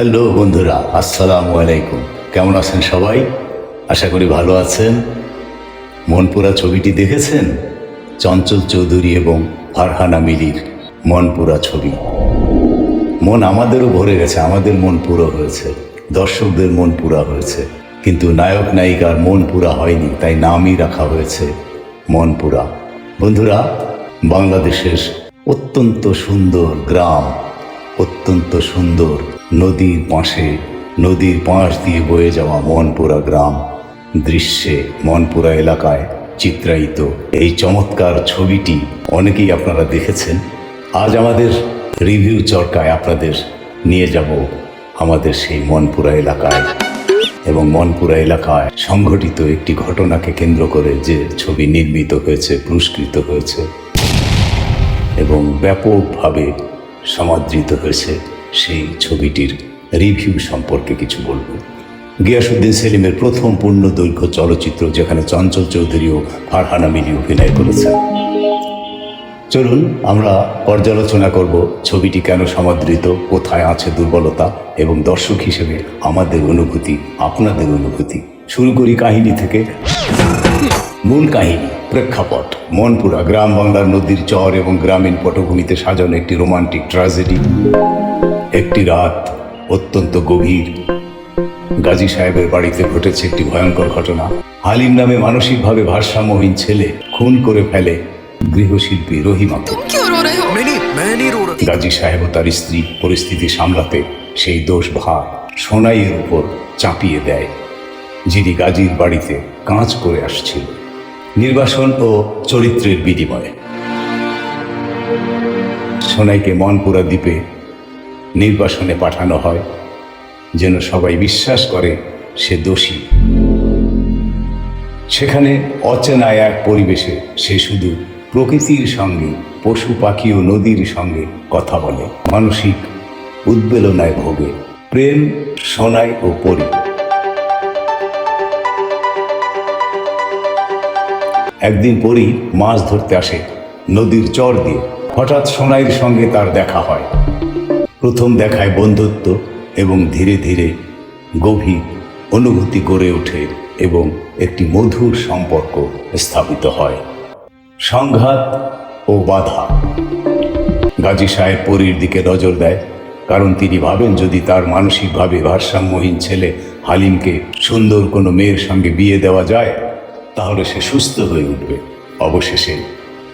Hello বন্ধুরা, আসসালামু আলাইকুম। কেমন আছেন সবাই? আশা করি ভালো আছেন। মনপুরা ছবিটি দেখেছেন? চঞ্চল চৌধুরী এবং ফারহানা মিলির মনপুরা ছবি। মন আমাদেরও ভরে গেছে, আমাদের মন পুরো হয়েছে। দর্শকদের মন পুরা হয়েছে। কিন্তু নায়ক, নায়িকার মন পুরা হয়নি, তাই নামই রাখা হয়েছে মনপুরা। বন্ধুরা, বাংলাদেশের অত্যন্ত সুন্দর গ্রাম, অত্যন্ত সুন্দর নদীর পাশে, নদীর পাশ দিয়ে বয়ে যাওয়া মনপুরা গ্রাম। দৃশ্যে মনপুরা এলাকায় চিত্রায়িত। এই চমৎকার ছবিটি অনেকেই আপনারা দেখেছেন। আজ আমাদের রিভিউ চরকায় আপনাদের নিয়ে যাব আমাদের সেই মনপুরা এলাকায়। এবং মনপুরা এলাকায় সংঘটিত একটি ঘটনাকে কেন্দ্র করে যে ছবি নির্মিত হয়েছে, পুরস্কৃত হয়েছে এবং ব্যাপকভাবে সমাদৃত হয়েছে। সেই ছবিটির রিভিউ সম্পর্কে কিছু বলব। গিয়াসুদ্দিন সেলিমের প্রথম পূর্ণ দৈর্ঘ্য চলচ্চিত্র যেখানে চঞ্চল চৌধুরী ও ফারহানা মিলি অভিনয় করেছেন। চলুন, আমরা পর্যালোচনা করব ছবিটি কেন সমাদৃত, কোথায় আছে দুর্বলতা এবং দর্শক হিসেবে আমাদের অনুভূতি, আপনাদের অনুভূতি। শুরু করি কাহিনী থেকে। মূল কাহিনী, প্রেক্ষাপট। মনপুরা গ্রাম বাংলার নদীর চর এবং গ্রামীণ পটভূমিতে সাজানো একটি রোমান্টিক ট্র্যাজেডি। একটি রাত অত্যন্ত গভীর। গাজী সাহেবের বাড়িতে ঘটেছে একটি ভয়ঙ্কর ঘটনা। হালিম নামে মানসিকভাবে ভারসাম্যহীন ছেলে খুন করে ফেলে গৃহশিল্পী রহিমাকে গাজী সাহেব তার স্ত্রী পরিস্থিতি সামলাতে সেই দোষ ভার সোনাইয়ের উপর চাপিয়ে দেয় যিনি গাজীর বাড়িতে কাজ করে আসছিল। নির্বাসন ও চরিত্রের বিনিময়ে। সোনাইকে মনপুরা দ্বীপে নির্বাসনে পাঠানো হয়, যেন সবাই বিশ্বাস করে সে দোষী। সেখানে অচেনা এক পরিবেশে সে শুধু প্রকৃতির সঙ্গে, পশু পাখি ও নদীর সঙ্গে কথা বলে। মানসিক উদ্বেলনায় ভোগে। প্রেম সোনাই ও পরি একদিন পরি মাছ ধরতে আসে নদীর চর দিয়ে। হঠাৎ সোনাইয়ের সঙ্গে তার দেখা হয়। প্রথম দেখায় বন্ধুত্ব এবং ধীরে ধীরে গভীর অনুভূতি গড়ে ওঠে এবং একটি মধুর সম্পর্ক স্থাপিত হয়। সংঘাত ও বাধা। গাজী সাহেব পরীর দিকে নজর দেয়, কারণ তিনি ভাবেন যদি তার মানসিকভাবে ভারসাম্যহীন ছেলে হালিমকে সুন্দর কোনো মেয়ের সঙ্গে বিয়ে দেওয়া যায়, তাহলে সে সুস্থ হয়ে উঠবে। অবশেষে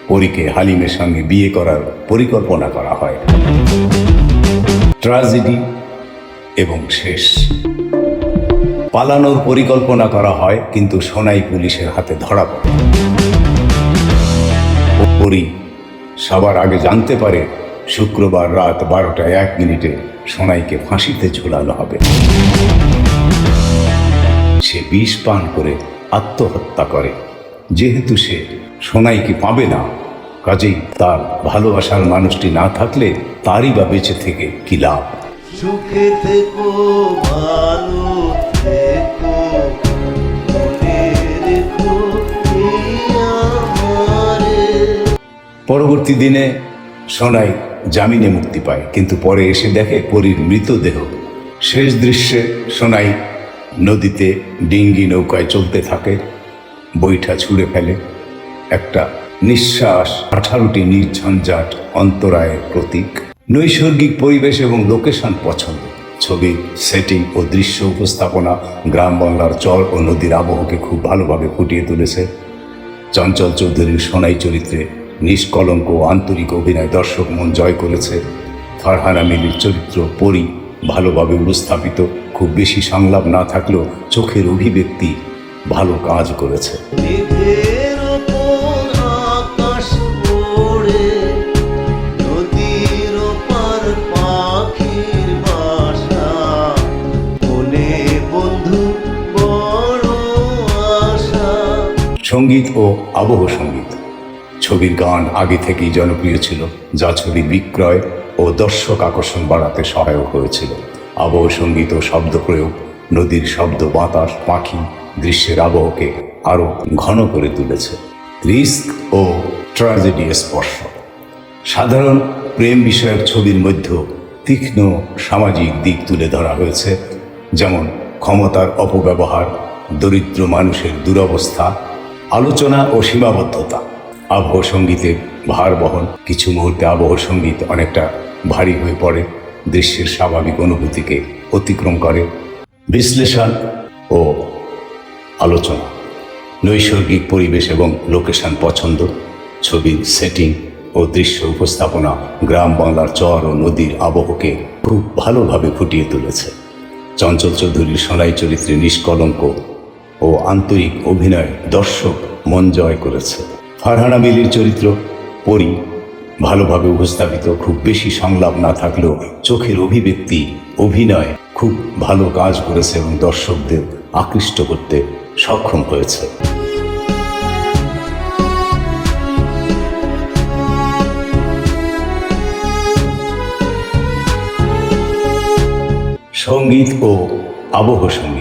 পরীকে হালিমের সঙ্গে বিয়ে করার পরিকল্পনা করা হয়। ট্রাজেডি এবং শেষ। পালানোর পরিকল্পনা করা হয়, কিন্তু সোনাই পুলিশের হাতে ধরা পড়ে। পরি সবার আগে জানতে পারে, শুক্রবার রাত বারোটা এক মিনিটে সোনাইকে ফাঁসিতে ঝুলানো হবে। সে বিষ পান করে আত্মহত্যা করে। যেহেতু সে সোনাইকে পাবে না কাজেই তার ভালোবাসার মানুষটি না থাকলে তারই বা বেঁচে থেকে কি লাভ? সুখে থেকো ভালো থেকো রেখো এই আমারে। পরবর্তী দিনে সোনাই জামিনে মুক্তি পায় কিন্তু পরে এসে দেখে পরীর মৃতদেহ। শেষ দৃশ্যে সোনাই নদীতে ডিঙ্গি নৌকায় চলতে থাকে বৈঠা ছুঁড়ে ফেলে। একটা নিঃশ্বাস, আঠারোটি নির্ঝঞ্ঝাট অন্তরায়ের প্রতীক। নৈসর্গিক পরিবেশ এবং লোকেশন পছন্দ। ছবি, সেটিং ও দৃশ্য উপস্থাপনা গ্রাম বাংলার চর ও নদীর আবহকে খুব ভালোভাবে ফুটিয়ে তুলেছে। চঞ্চল চৌধুরীর সোনাই চরিত্রে নিষ্কলঙ্ক ও আন্তরিক অভিনয় দর্শক মন জয় করেছে। ফারহানা মিলির চরিত্র পরি, ভালোভাবে উপস্থাপিত, খুব বেশি সংলাপ না থাকলেও চোখের অভিব্যক্তি ভালো কাজ করেছে। সংগীত ও আবহ সংগীত। ছবির গান আগে থেকেই জনপ্রিয় ছিল, যা ছবির বিক্রয় ও দর্শক আকর্ষণ বাড়াতে সহায়ক হয়েছিল। আবহ সংগীত ও শব্দ প্রয়োগ, নদীর শব্দ বাতাস, পাখি, দৃশ্যের আবহকে আরও ঘন করে তুলেছে। রিস্ক ও ট্র্যাজেডি স্পর্শ। সাধারণ প্রেম বিষয়ক ছবির মধ্যেও তীক্ষ্ণ সামাজিক দিক তুলে ধরা হয়েছে, যেমন ক্ষমতার অপব্যবহার, দরিদ্র মানুষের দুরবস্থা আলোচনা ও সীমাবদ্ধতা। আবহ সঙ্গীতের ভার বহন কিছু মুহূর্তে আবহ সংগীত অনেকটা ভারী হয়ে পড়ে, দৃশ্যের স্বাভাবিক অনুভূতিকে অতিক্রম করে, বিশ্লেষণ ও আলোচনা। নৈসর্গিক পরিবেশ এবং লোকেশন পছন্দ, ছবির সেটিং ও দৃশ্য উপস্থাপনা গ্রাম বাংলার চর ও নদীর আবহকে খুব ভালোভাবে ফুটিয়ে তুলেছে। চঞ্চল চৌধুরীর সোনাই চরিত্রে নিষ্কলঙ্ক ও আন্তরিক অভিনয় দর্শক মন জয় করেছে। ফারহানা মিলির চরিত্র পরি ভালোভাবে উপস্থাপিত, খুব বেশি সংলাপ না থাকলেও চোখের অভিব্যক্তি, অভিনয় খুব ভালো কাজ করেছে এবং দর্শকদের আকৃষ্ট করতে সক্ষম হয়েছে। সংগীত ও আবহ সংগীত।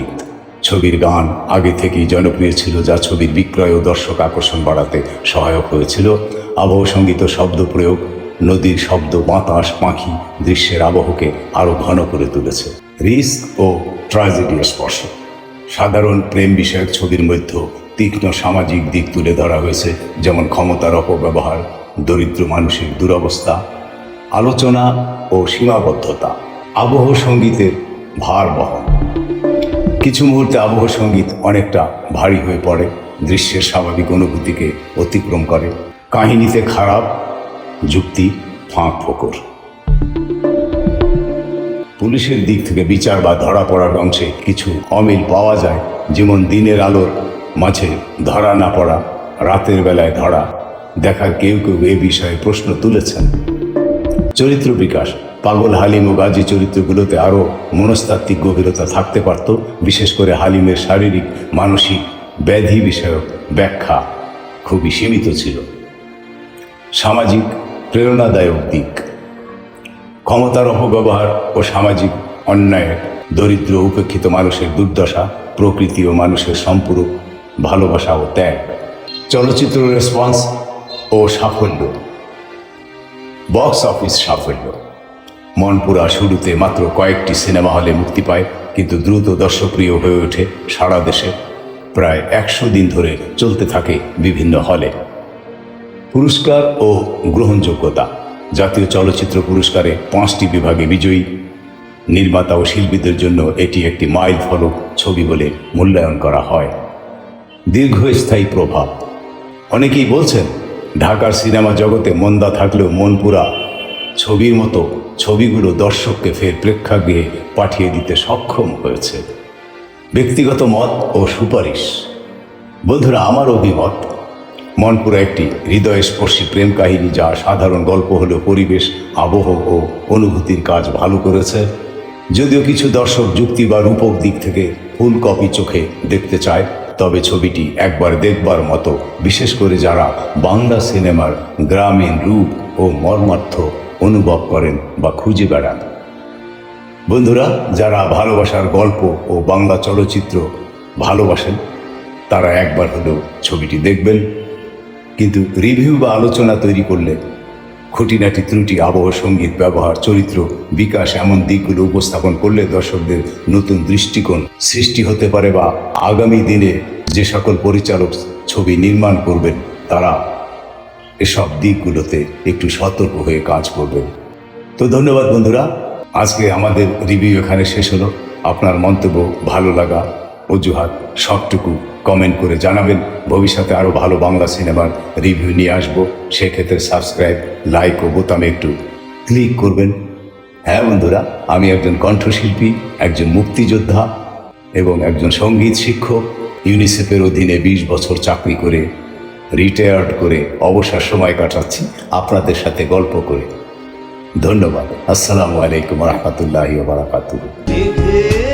ছবির গান আগে থেকেই জনপ্রিয় ছিল, যা ছবির বিক্রয় ও দর্শক আকর্ষণ বাড়াতে সহায়ক হয়েছিল। আবহ সংগীত শব্দ প্রয়োগ, নদীর শব্দ, বাতাস, পাখি দৃশ্যের আবহকে আরও ঘন করে তুলেছে। রিস্ক ও ট্রাজেডি স্পর্শ। সাধারণ প্রেম বিষয়ক ছবির মধ্যে তীক্ষ্ণ সামাজিক দিক তুলে ধরা হয়েছে, যেমন ক্ষমতার অপব্যবহার, দরিদ্র মানুষের দুরবস্থা, আলোচনা ও সীমাবদ্ধতা। আবহ সঙ্গীতের ভার বহন। কিছু মুহূর্তে আবহ সংগীত অনেকটা ভারী হয়ে পড়ে, দৃশ্যের স্বাভাবিক অনুভূতিকে অতিক্রম করে। কাহিনীতে খারাপ, যুক্তি, ফাঁক, ফোকর। পুলিশের দিক থেকে বিচার বা ধরা পড়ার অংশে কিছু অমিল পাওয়া যায়, যেমন দিনের আলোর মাঝে ধরা না পড়া, রাতের বেলায় ধরা। দেখার কেউ কেউ এ বিষয়ে প্রশ্ন তুলেছেন। চরিত্র বিকাশ। পাগল হালিম ও গাজী চরিত্রগুলোতে আরও মনস্তাত্ত্বিক গভীরতা থাকতে পারত, বিশেষ করে হালিমের শারীরিক, মানসিক ব্যাধি বিষয়ক ব্যাখ্যা খুবই সীমিত ছিল। সামাজিক প্রেরণাদায়ক দিক। ক্ষমতার অপব্যবহার ও সামাজিক অন্যায়ের দরিদ্র উপেক্ষিত মানুষের দুর্দশা, প্রকৃতি ও মানুষের সম্পূরক ভালোবাসা ও ত্যাগ। চলচ্চিত্র রেসপন্স ও সাফল্য। বক্স অফিস সাফল্য। মনপুরা শুরুতে মাত্র কয়েকটি সিনেমা হলে মুক্তি পায়, কিন্তু দ্রুত দর্শকপ্রিয় হয়ে ওঠে সারা দেশে। প্রায় একশো দিন ধরে চলতে থাকে বিভিন্ন হলে। পুরস্কার ও গ্রহণযোগ্যতা। জাতীয় চলচ্চিত্র পুরস্কারে পাঁচটি বিভাগে বিজয়ী। নির্মাতা ও শিল্পীদের জন্য এটি একটি মাইল ফলক ছবি বলে মূল্যায়ন করা হয়। দীর্ঘস্থায়ী প্রভাব। অনেকেই বলছেন ঢাকার সিনেমা জগতে মন্দা থাকলেও মনপুরা ছবির মতো ছবিগুলো দর্শককে ফের প্রেক্ষাগৃহে পাঠিয়ে দিতে সক্ষম হয়েছে। ব্যক্তিগত মত ও সুপারিশ। বন্ধুরা, আমার অভিমত, মনপুরা একটি হৃদয়স্পর্শী প্রেম কাহিনী যা সাধারণ গল্প হলেও পরিবেশ, আবহ ও অনুভূতির কাজ ভালো করেছে। যদিও কিছু দর্শক যুক্তি বা রূপক দিক থেকে ফুল কপি চোখে দেখতে চায় তবে ছবিটি একবার দেখবার মতো, বিশেষ করে যারা বাংলা সিনেমার গ্রামীণ রূপ ও মর্মার্থ অনুভব করেন বা খুঁজে বেড়ান। বন্ধুরা, যারা ভালোবাসার গল্প ও বাংলা চলচ্চিত্র ভালোবাসেন, তারা একবার হলেও ছবিটি দেখবেন। কিন্তু রিভিউ বা আলোচনা তৈরি করলে খুঁটিনাটি ত্রুটি, আবহ সংগীত ব্যবহার, চরিত্র বিকাশ এমন দিকগুলো উপস্থাপন করলে দর্শকদের নতুন দৃষ্টিকোণ সৃষ্টি হতে পারে বা আগামী দিনে যে সকল পরিচালক ছবি নির্মাণ করবেন, তারা এসব দিকগুলোতে একটু সতর্ক হয়ে কাজ করবেন। তো ধন্যবাদ বন্ধুরা, আজকে আমাদের রিভিউ এখানে শেষ হলো। আপনার মন্তব্য ভালো লাগা অজুহাত, সবটুকু কমেন্ট করে জানাবেন। ভবিষ্যতে আরও ভালো বাংলা সিনেমার রিভিউ নিয়ে আসব। সেক্ষেত্রে সাবস্ক্রাইব লাইক ও বোতামে একটু ক্লিক করবেন। হ্যাঁ বন্ধুরা, আমি একজন কণ্ঠশিল্পী, একজন মুক্তিযোদ্ধা এবং একজন সংগীত শিক্ষক। ইউনিসেফের অধীনে বিশ বছর চাকরি করে রিটায়ার্ড করে অবসর সময় কাটাচ্ছি। আপনাদের সাথে গল্প করে। ধন্যবাদ। আসসালামু আলাইকুম রহমতুল্লাহ বারাকাতুহ। মেঘের